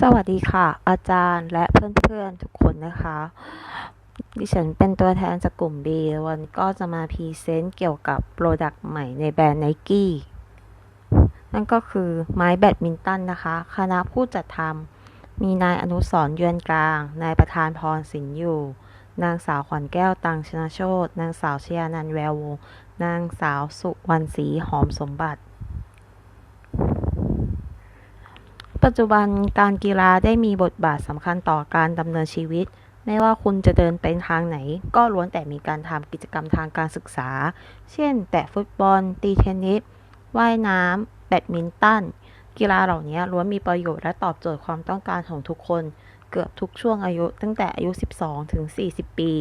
สวัสดีค่ะ อาจารย์และเพื่อนๆทุกคนนะคะ ดิฉันเป็นตัวแทนจากกลุ่ม B วันก็จะมาพรีเซนต์เกี่ยวกับโปรดักต์ใหม่ในแบรนด์ Nike นั่นก็คือไม้แบดมินตันนะคะ คณะผู้จัดทำมีนายอนุสรเยือนกลาง นายประธานพรสินอยู่ นางสาวขวัญแก้วตังชนะโชตนางสาวชยานันแวววงศ์นางสาวสุวรรณศรีหอมสมบัติ ปัจจุบันการกีฬาได้มีบทบาทสำคัญต่อการดำเนินชีวิต ไม่ว่าคุณจะเดินไปทางไหน ก็ล้วนแต่มีการทำกิจกรรมทางการศึกษา เช่น แตะฟุตบอล ตีเทนนิส ว่ายน้ำ แบดมินตัน กีฬาเหล่านี้ล้วนมีประโยชน์และตอบโจทย์ความต้องการของทุกคน เกือบทุกช่วงอายุตั้งแต่อายุ 12 ถึง 40 ปี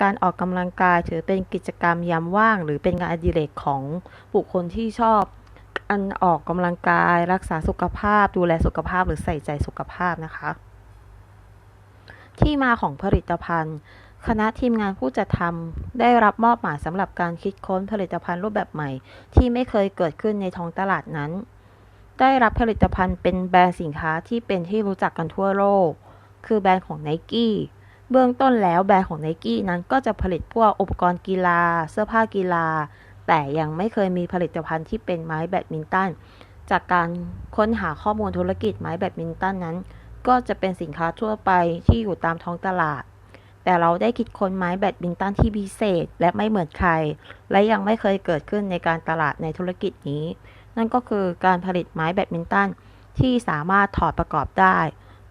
การออกกำลังกายถือเป็นกิจกรรมยามว่าง หรือเป็นงานอดิเรกของบุคคลที่ชอบ อันออกกำลังกายรักษาสุขภาพ ดูแลสุขภาพหรือใส่ใจสุขภาพนะคะ ที่มาของผลิตภัณฑ์ คณะทีมงานผู้จัดทำได้รับมอบหมายสำหรับการคิดค้นผลิตภัณฑ์รูปแบบใหม่ ที่ไม่เคยเกิดขึ้นในท้องตลาดนั้น ได้รับผลิตภัณฑ์เป็นแบรนด์สินค้าที่เป็นที่รู้จักกันทั่วโลก คือแบรนด์ของ n i กี้เบื้องต้นแล้วแบรนด์ของ n i กี้นั้นก็จะผลิตพวกอุปกรณ์กีฬา เสื้อผ้ากีฬา แต่ยังไม่เคยมีผลิตภัณฑ์ที่เป็นไม้แบดมินตัน จากการค้นหาข้อมูลธุรกิจไม้แบดมินตันนั้น ก็จะเป็นสินค้าทั่วไปที่อยู่ตามท้องตลาด แต่เราได้คิดค้นไม้แบดมินตันที่พิเศษและไม่เหมือนใคร และยังไม่เคยเกิดขึ้นในการตลาดในธุรกิจนี้ นั่นก็คือการผลิตไม้แบดมินตันที่สามารถถอดประกอบได้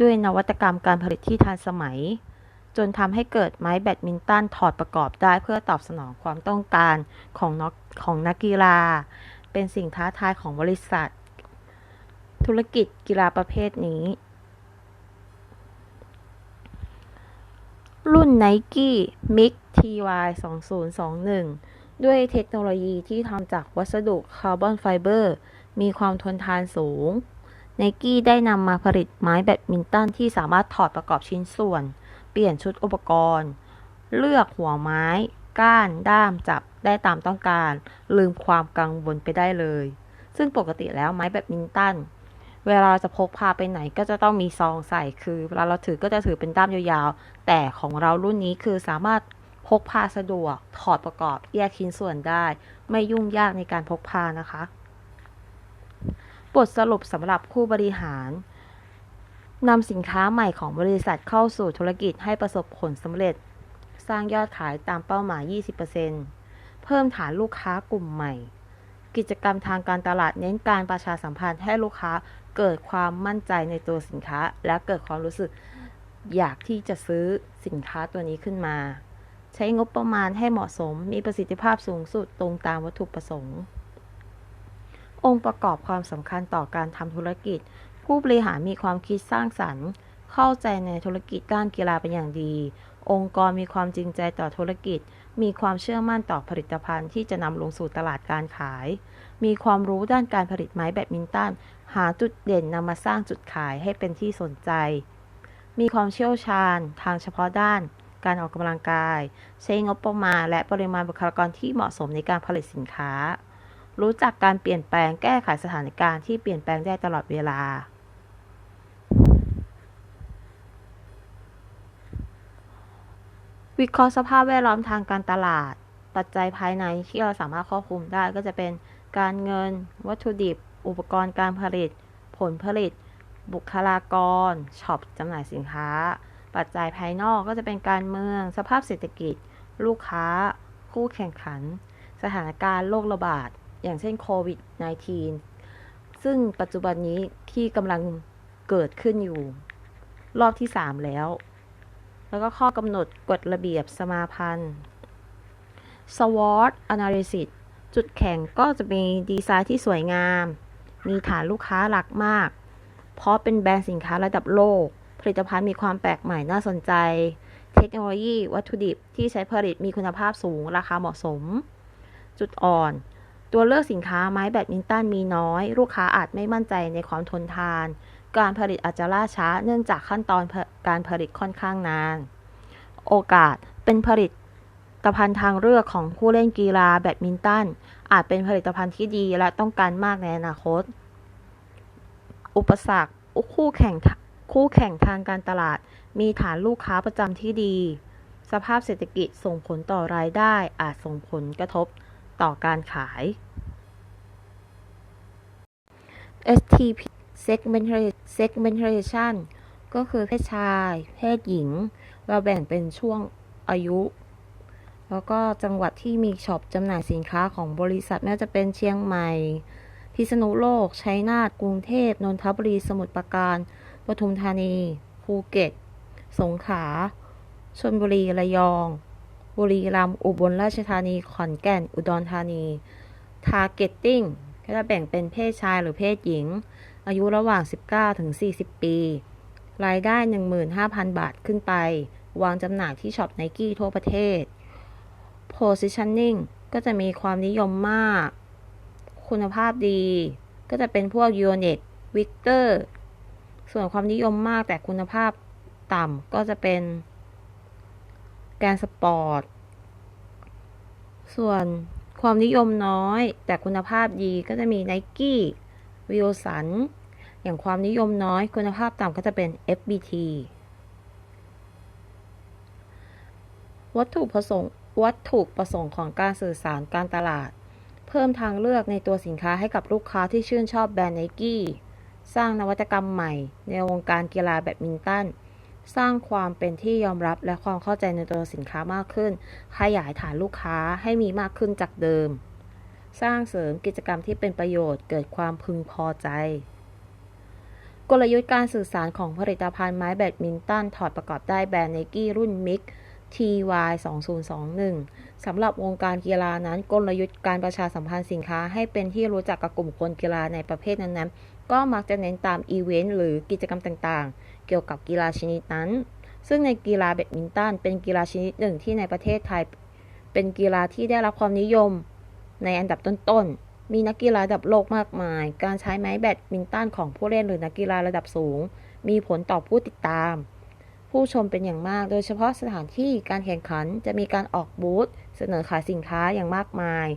ด้วยนวัตกรรมการผลิตที่ทันสมัย จนทำให้เกิดไม้แบดมินตันถอดประกอบได้เพื่อตอบสนองความต้องการของนักของนักกีฬา เป็นสิ่งท้าทายของบริษัท ธุรกิจกีฬาประเภทนี้ รุ่น Nike Mix TY 2021 ด้วยเทคโนโลยีที่ทำจากวัสดุคาร์บอนไฟเบอร์ มีความทนทานสูง Nike ได้นำมาผลิตไม้แบดมินตันที่สามารถถอดประกอบชิ้นส่วน ปลี่ยนชุดอุปกรณ์ เลือกหัวไม้ ก้าน ด้ามจับได้ตามต้องการ ลืมความกังวลไปได้เลย ซึ่งปกติแล้วไม้แบดมินตันเวลาเราจะพกพาไปไหนก็จะต้องมีซองใส่คือเวลาเราถือก็จะถือเป็นด้ามยาวๆ แต่ของเรารุ่นนี้คือสามารถพกพาสะดวก ถอดประกอบแยกชิ้นส่วนได้ ไม่ยุ่งยากในการพกพานะคะ บทสรุปสำหรับผู้บริหาร นำสินค้าใหม่ของบริษัทเข้าสู่ธุรกิจให้ประสบผลสำเร็จ สร้างยอดขายตามเป้าหมาย 20%เพิ่มฐานลูกค้ากลุ่มใหม่ กิจกรรมทางการตลาดเน้นการประชาสัมพันธ์ให้ลูกค้าเกิดความมั่นใจในตัวสินค้า และเกิดความรู้สึกอยากที่จะซื้อสินค้าตัวนี้ขึ้นมา ใช้งบประมาณให้เหมาะสม มีประสิทธิภาพสูงสุดตรงตามวัตถุประสงค์ องค์ประกอบความสำคัญต่อการทำธุรกิจ ผู้บริหารมีความคิดสร้างสรรค์ เข้าใจในธุรกิจด้านกีฬาเป็นอย่างดี องค์กรมีความจริงใจต่อธุรกิจ มีความเชื่อมั่นต่อผลิตภัณฑ์ที่จะนำลงสู่ตลาดการขาย มีความรู้ด้านการผลิตไม้แบดมินตัน หาจุดเด่นนำมาสร้างจุดขายให้เป็นที่สนใจ มีความเชี่ยวชาญทางเฉพาะด้าน การออกกำลังกาย ใช้งบประมาณ และปริมาณบุคลากรที่เหมาะสมในการผลิตสินค้ารู้จักการเปลี่ยนแปลงแก้ไขสถานการณ์ที่เปลี่ยนแปลงได้ตลอดเวลา วิเคราะห์สภาพแวดล้อมทางการตลาด ปัจจัยภายในที่เราสามารถควบคุมได้ก็จะเป็นการเงิน วัตถุดิบ อุปกรณ์การผลิต ผลผลิต บุคลากรช็อปจำหน่ายสินค้า ปัจจัยภายนอกก็จะเป็นการเมือง สภาพเศรษฐกิจ ลูกค้า คู่แข่งขัน สถานการณ์โรคระบาด อย่างเช่นโควิด -19 ซึ่งปัจจุบันนี้ที่กำลังเกิดขึ้นอยู่ รอบที่ 3 แล้ว แล้วก็ข้อกำหนดกฎระเบียบสมาพันธ์ SWOT Analysis จุดแข็งก็จะมีดีไซน์ที่สวยงาม มีฐานลูกค้าหลักมาก เพราะเป็นแบรนด์สินค้าระดับโลก ผลิตภัณฑ์มีความแปลกใหม่น่าสนใจ เทคโนโลยีวัตถุดิบที่ใช้ผลิตมีคุณภาพสูง ราคาเหมาะสม จุดอ่อน ตัวเลือกสินค้าไม้แบดมินตันมีน้อย ลูกค้าอาจไม่มั่นใจในความทนทาน การผลิตอาจจะล่าช้า เนื่องจากขั้นตอนการผลิตค่อนข้างนาน โอกาสเป็นผลิตภัณฑ์ทางเลือกของผู้เล่นกีฬาแบดมินตัน อาจเป็นผลิตภัณฑ์ที่ดีและต้องการมากในอนาคต อุปสรรคคู่แข่งคู่แข่งทางการตลาด มีฐานลูกค้าประจำที่ดี สภาพเศรษฐกิจส่งผลต่อรายได้ อาจส่งผลกระทบต่อการขาย STP segmentation ก็คือเพศชาย เพศหญิง เราแบ่งเป็นช่วงอายุ แล้วก็จังหวัดที่มีช็อปจำหน่ายสินค้าของบริษัทไม่ว่าจะเป็นเชียงใหม่ พิษณุโลก ชัยนาท กรุงเทพ นนทบุรี สมุทรปราการ ปทุมธานี ภูเก็ต สงขลา ชลบุรี ระยอง บุรีรัมย์ อุบลราชธานี ขอนแก่น อุดรธานี Targeting ก็จะแบ่งเป็นเพศชายหรือเพศหญิง อายุระหว่าง 19 ถึง 40 ปี รายได้ 15,000 บาทขึ้นไป วางจำหน่ายที่ช็อปไนกี้ทั่วประเทศ Positioning ก็จะมีความนิยมมาก คุณภาพดี ก็จะเป็นพวก Unit Victor ส่วนความนิยมมากแต่คุณภาพต่ำก็จะเป็นแกนสปอร์ต ส่วนความนิยมน้อยแต่คุณภาพดีก็จะมี Nike วิลสัน อย่างความนิยมน้อยคุณภาพต่ำก็จะเป็น FBT วัตถุประสงค์วัตถุประสงค์ของการสื่อสารการตลาด เพิ่มทางเลือกในตัวสินค้าให้กับลูกค้าที่ชื่นชอบแบรนด์ไนกี้ สร้างนวัตกรรมใหม่ ในวงการกีฬาแบดมินตัน สร้างความเป็นที่ยอมรับและความเข้าใจในตัวสินค้ามากขึ้น ขยายฐานลูกค้าให้มีมากขึ้นจากเดิม สร้างเสริมกิจกรรมที่เป็นประโยชน์เกิดความพึงพอใจ กลยุทธ์การสื่อสารของผลิตภัณฑ์ไม้แบดมินตันถอดประกอบได้แบรนด์ไนกี้รุ่นมิก TY 2021สำหรับวงการกีฬานั้นกลยุทธ์การประชาสัมพันธ์สินค้าให้เป็นที่รู้จักกับกลุ่มคนกีฬาในประเภทนั้นๆ ก็มักจะเน้นตามอีเวนต์หรือกิจกรรมต่างๆ เกี่ยวกับกีฬาชนิดนั้น ซึ่งในกีฬาแบดมินตันเป็นกีฬาชนิดหนึ่งที่ในประเทศไทย เป็นกีฬาที่ได้รับความนิยม ในอันดับต้นๆ มีนักกีฬาระดับโลกมากมาย การใช้ไม้แบดมินตันของผู้เล่นหรือนักกีฬาระดับสูง มีผลต่อผู้ติดตาม ผู้ชมเป็นอย่างมาก โดยเฉพาะสถานที่การแข่งขันจะมีการออกบูธเสนอขายสินค้าอย่างมากมาย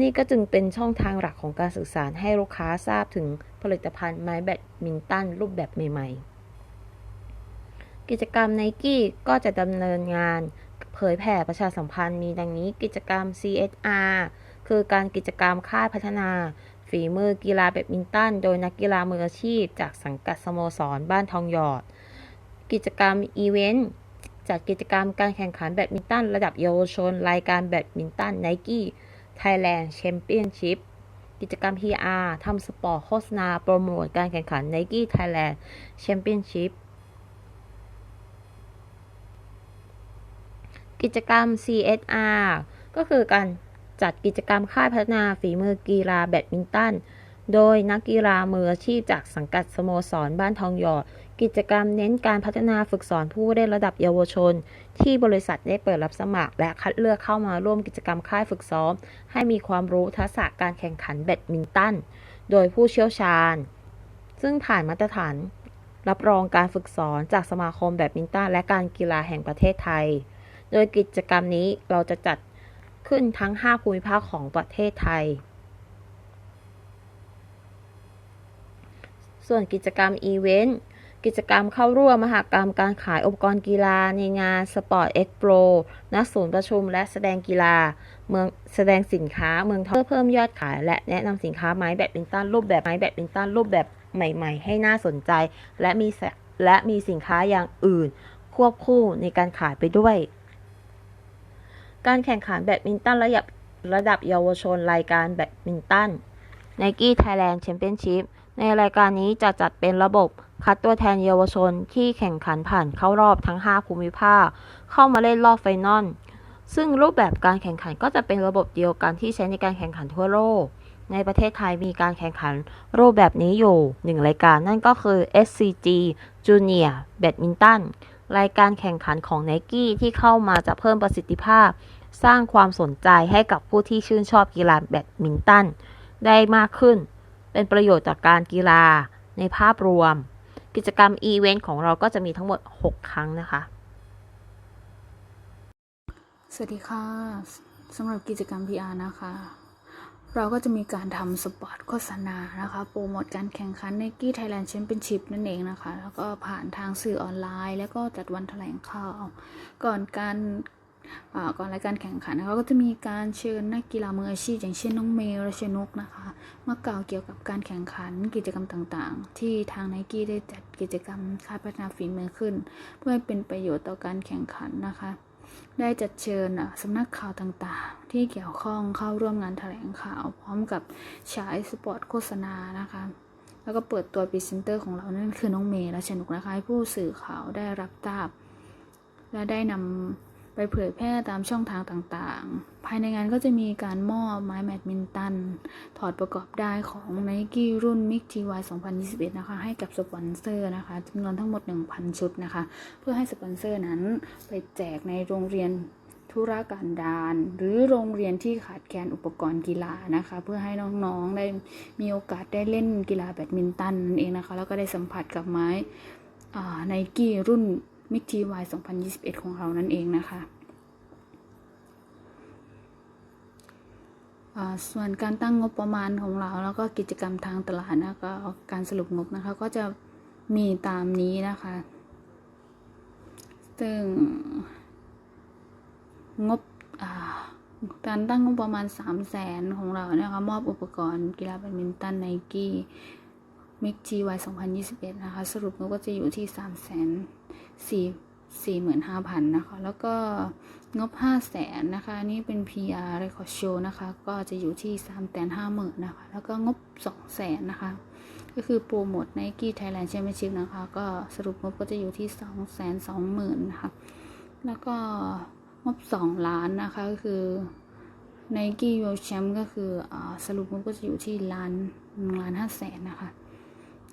นี่ก็จึงเป็นช่องทางหลักของการสื่อสารให้ลูกค้าทราบถึงผลิตภัณฑ์ไม้แบดมินตันรูปแบบใหม่ ๆ กิจกรรมไนกี้ก็จะดำเนินงาน เผยแผ่ประชาสัมพันธ์มีดังนี้กิจกรรม CSR คือการกิจกรรมค่ายพัฒนา ฝีมือกีฬาแบดมินตัน โดยนักกีฬามืออาชีพ จากสังกัดสโมสรบ้านทองหยอด กิจกรรมอีเวนต์จัดกิจกรรมการแข่งขันแบดมินตัน ระดับเยาวชน รายการแบดมินตันไนกี้ไทยแลนด์แชมเปี้ยนชิพกิจกรรม PR ทำสปอร์ตโฆษณา โปรโมทการแข่งขัน Nike Thailand Championship กิจกรรม CSR ก็คือการจัดกิจกรรมค่ายพัฒนาฝีมือกีฬาแบดมินตัน โดยนักกีฬามืออาชีพจากสังกัดสโมสรบ้านทองหยอด กิจกรรมเน้นการพัฒนาฝึกสอนผู้เล่นระดับเยาวชน ที่บริษัทได้เปิดรับสมัคร และคัดเลือกเข้ามาร่วมกิจกรรมค่ายฝึกซ้อม ให้มีความรู้ทักษะการแข่งขันแบดมินตัน โดยผู้เชี่ยวชาญ ซึ่งผ่านมาตรฐาน รับรองการฝึกสอนจากสมาคมแบดมินตันและการกีฬาแห่งประเทศไทย โดยกิจกรรมนี้เราจะจัดขึ้นทั้ง 5 ภูมิภาคของประเทศไทย ส่วนกิจกรรมอีเวนต์ กิจกรรมเข้าร่วมมหกรรมการขายอุปกรณ์กีฬาในงานสปอร์ตเอ็กโปรณศูนย์ประชุมและแสดงกีฬา เมืองแสดงสินค้าเมืองทองเพื่อเพิ่มยอดขาย และแนะนำสินค้าไม้แบดมินตันรูปแบบไม้แบดมินตันรูปแบบใหม่ ๆ ให้น่าสนใจ และมีและมีสินค้าอย่างอื่น ควบคู่ในการขายไปด้วย การแข่งขันแบดมินตันระดับระดับเยาวชนรายการแบดมินตัน Nike Thailand Championship ในรายการนี้จะจัดเป็นระบบคัดตัวแทนเยาวชนที่แข่งขันผ่านเข้ารอบทั้ง 5 ภูมิภาค เข้ามาเล่นรอบไฟนอลซึ่งรูปแบบการแข่งขันก็จะเป็นระบบเดียวกันที่ใช้ในการแข่งขันทั่วโลก ในประเทศไทยมีการแข่งขันรูปแบบนี้อยู่หนึ่งรายการนั่นก็คือ SCG Junior Badminton รายการแข่งขันของ Nike ที่เข้ามาจะเพิ่มประสิทธิภาพ สร้างความสนใจให้กับผู้ที่ชื่นชอบกีฬาแบดมินตันได้มากขึ้น เป็นประโยชน์ต่อการกีฬาในภาพรวม กิจกรรมอีเวนต์ของเราก็จะมีทั้งหมด 6 ครั้งนะคะ สวัสดีค่ะสำหรับกิจกรรม PR นะคะ เราก็จะมีการทำสปอตโฆษณานะคะโปรโมทการแข่งขันในกี้ไทยแลนด์แชมเปี้ยนชิพนั่นเองนะคะ แล้วก็ผ่านทางสื่อออนไลน์ แล้วก็จัดวันแถลงข่าวก่อนการก่อนรายการแข่งขันนะคะก็จะมีการเชิญนักกีฬามืออาชีพ อย่างเช่นน้องเมย์รัชนกนะคะมากล่าวเกี่ยวกับการแข่งขันกิจกรรมต่างๆ ที่ทางไนกี้ได้จัดกิจกรรมค่ายพัฒนาฝีมือขึ้น เพื่อให้เป็นประโยชน์ต่อการแข่งขันนะคะ ได้จัดเชิญสำนักข่าวต่างๆ ที่เกี่ยวข้องเข้าร่วมงานแถลงข่าว พร้อมกับฉายสปอตโฆษณานะคะแล้วก็เปิดตัวพรีเซนเตอร์ของเรานั่นคือน้องเมย์และชนุกนะคะให้ผู้สื่อข่าวได้รับทราบ และได้นำ เผยแพร่ตามช่องทางต่างๆ ภายในงานก็จะมีการมอบไม้แบดมินตัน ถอดประกอบได้ของ n i กี้รุ่น MIG TY 2021 นะคะ ให้กับสปอนเซอร์นะคะจำนวนทั้งหมด 1,000 ชุดนะคะ เพื่อให้สปอนเซอร์นั้นไปแจกในโรงเรียนธุรการดารหรือโรงเรียนที่ขาดแคลนอุปกรณ์กีฬานะคะ เพื่อให้น้องๆได้มีโอกาสได้เล่นกีฬาแบดมินตันนั่นเองนะคะ แล้วก็ได้สัมผัสกับไม้ไนกี้รุ่น MIG TY 2021 ของเรานั่นเองนะคะส่วนการตั้งงบประมาณของเราแล้วก็กิจกรรมทางตลาดแล้วก็การสรุปงบนะคะก็จะมีตามนี้นะคะ ซึ่งงบการตั้งงบประมาณ 3 0 0แสนของเรานะคะมอบอุปกรณ์กีฬาแบดมินตันไนกี้ มิกจีวาย2021 นะคะ สรุปก็จะอยู่ที่ 3 4 4 45,000 นะคะ แล้วก็งบ 5 0 0แสนนะคะ นี่เป็น PR Record Show นะคะ ก็จะอยู่ที่ 3 5 0 0 0 0 นะคะ แล้วก็งบ2แสนนะคะ ก็คือโปรโมท Nike Thailand Championship นะคะ ก็สรุปงบก็จะอยู่ที่ 2 2 0 0 0 0 นะคะ แล้วก็งบ 2 ล้านนะคะ ก็คือ Nike World Champ ก็คืออสรุปงบก็จะอยู่ที่ล้านล้านห้าแสนนะคะ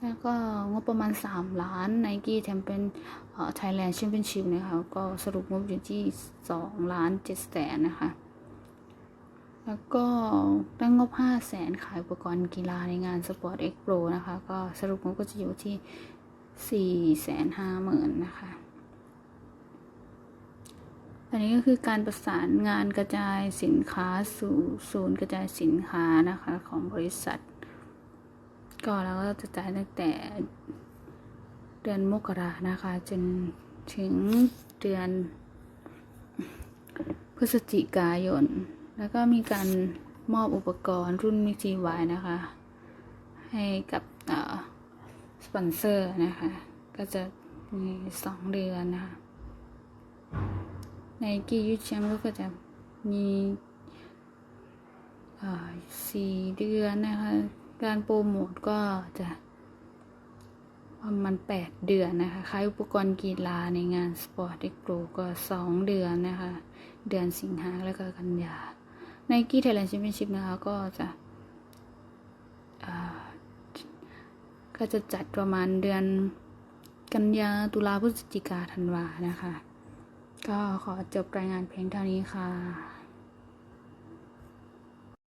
แล้วก็งบประมาณ 3 ล้าน Nike แชมเปี้ยนไทยแลนด์แชมเปี้ยนชิพนะคะ ก็สรุปงบอยู่ที่ 2 ล้าน7แสนนะคะ แล้วก็ตั้งงบ 5 แสนขายอุปกรณ์กีฬาในงาน Sport Expo นะคะ ก็สรุปงบก็จะอยู่ที่ 4 5 0 0 0 0นะคะอันนี้ก็คือการประสานงานกระจายสินค้าสู่ศูนย์กระจายสินค้านะคะของบริษัท ก็เราก็จะจ่ายตั้งแต่เดือนมกรานะคะ จนถึงเดือนพฤศจิกายน แล้วก็มีการมอบอุปกรณ์รุ่นมิจีวายนะคะ ให้กับสปอนเซอร์นะคะ ก็จะมีสองเดือนนะคะในกียูแชมป์ก็จะมีสี่เดือนนะคะ การโปรโมทก็จะประมาณแปดเดือนนะคะขายอุปกรณ์กีฬาในงานสปอร์ตเอ็กโปก็สองเดือนนะคะ เดือนสิงหาแล้วก็กันยาในกีไทยแลนด์แชมเปี้ยนชิพนะคะ ก็จะก็จะจัดประมาณเดือนกันยาตุลาพฤศจิกาธันวานะคะ ก็ขอจบรายงานเพียงเท่านี้ค่ะ